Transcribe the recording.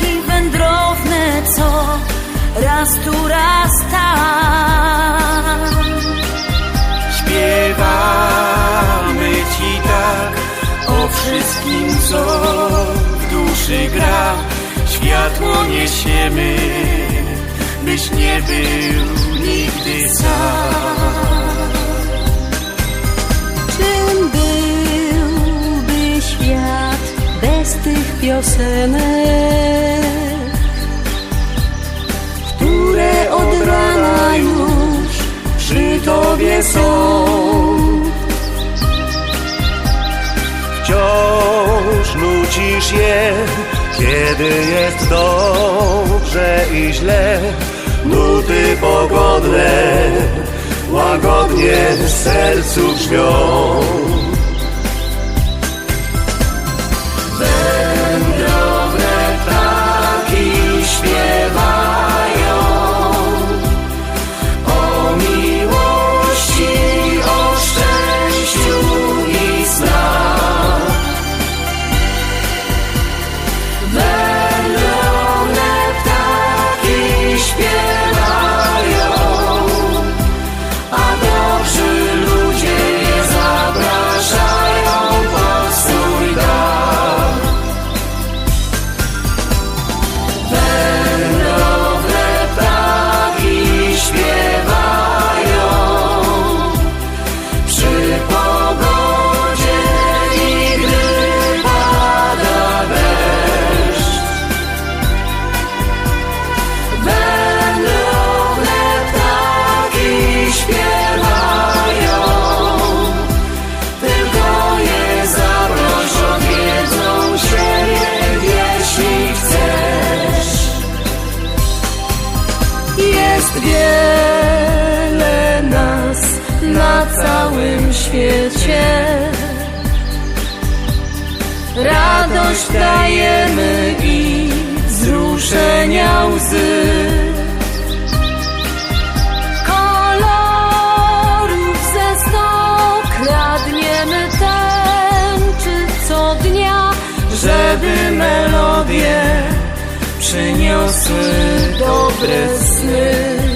Ptaki wędrowne, co raz tu, raz tam. Śpiewamy Ci tak o wszystkim, co w duszy gra. Światło niesiemy, byś nie był nigdy sam. Czym byłby świat bez tych piosenek, Tobie są. Wciąż nucisz je, kiedy jest dobrze i źle. Nuty pogodne, łagodnie w sercu brzmią. Jest wiele nas na całym świecie. Radość dajemy i wzruszenia łzy. Kolorów ze sto kradniemy tęczy co dnia, żeby melodie przyniosły dobre sny.